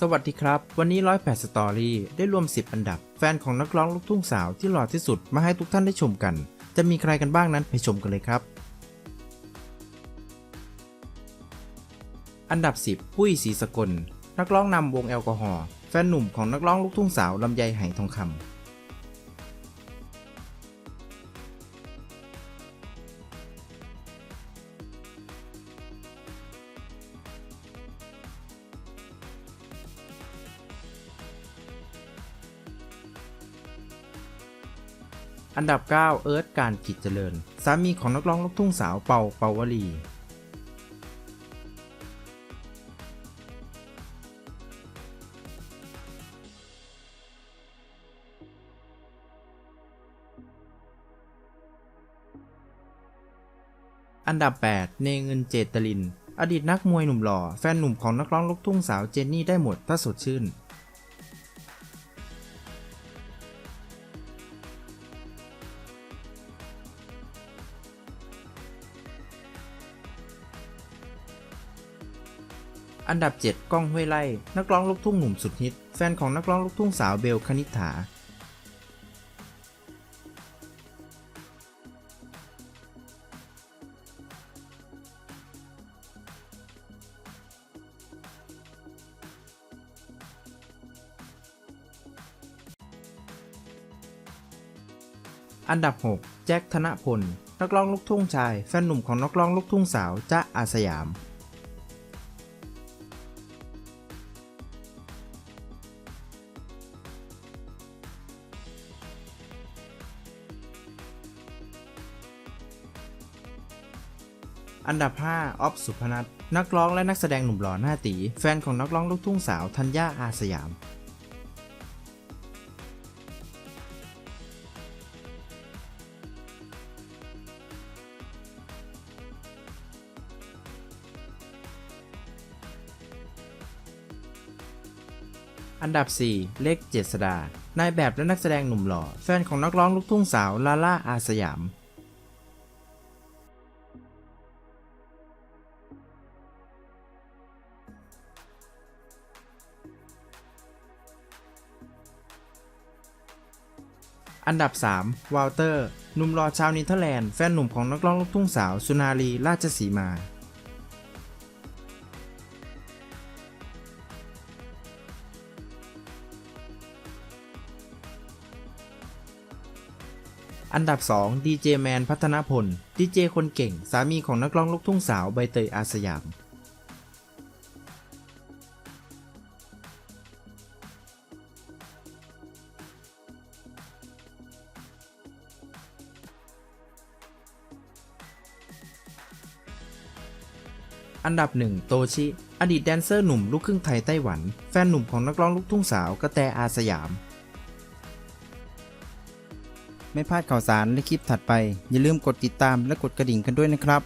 สวัสดีครับ วันนี้ 108 สตอรี่ได้รวม 10 อันดับ แฟนของนักร้องลูกทุ่งสาวที่หล่อที่สุดมาให้ทุกท่านได้ชมกัน จะมีใครกันบ้างนั้นไปชมกันเลยครับ อันดับ 10 ปุ้ยศรีสกล นักร้องนำวงแอลกอฮอล์แฟนหนุ่มของนักร้องลูกทุ่งสาวลำไยไหทองคำ อันดับ 9 เอิร์ธการกิจเจริญ สามีของนักร้องลูกทุ่งสาวเปาเปาวลีอันดับ 8 เนเงินเจตลิน อดีตนักมวยหนุ่มหล่อ แฟนหนุ่มของนักร้องลูกทุ่งสาวเจนนี่ได้หมดถ้าสดชื่น อันดับ 7 ก้องห้วยไล่ นักร้องลูกทุ่งหนุ่มสุดฮิต แฟนของนักร้องลูกทุ่งสาวเบลคณิษฐา อันดับ 6 แจ็คธนพล นักร้องลูกทุ่งชาย แฟนหนุ่มของนักร้องลูกทุ่งสาวจ๊ะอาสยาม อันดับ 5 ออฟสุพนัทนักร้องและนักแสดงหนุ่มหล่อหน้าตี แฟนของนักร้องลูกทุ่งสาวธัญญาอาสยาม อันดับ 4 เล็กเจษดานายแบบและนักแสดงหนุ่มหล่อ แฟนของนักร้องลูกทุ่งสาวลาล่าอาสยาม อันดับ 3 วอลเตอร์ หนุ่มหล่อชาวเนเธอร์แลนด์แฟนหนุ่มของนักร้องลูกทุ่งสาว สุนารีราชสีมา อันดับ 2 ดีเจแมนพัฒนพล ดีเจคนเก่ง สามีของนักร้องลูกทุ่งสาวใบเตยอาสยาม อันดับ 1 โตชิ อดีตแดนเซอร์หนุ่มลูกครึ่งไทยไต้หวัน แฟนหนุ่มของนักร้องลูกทุ่งสาวกระแตอาสยาม ไม่พลาดข่าวสารและคลิปถัดไป อย่าลืมกดติดตามและกดกระดิ่งกันด้วยนะครับ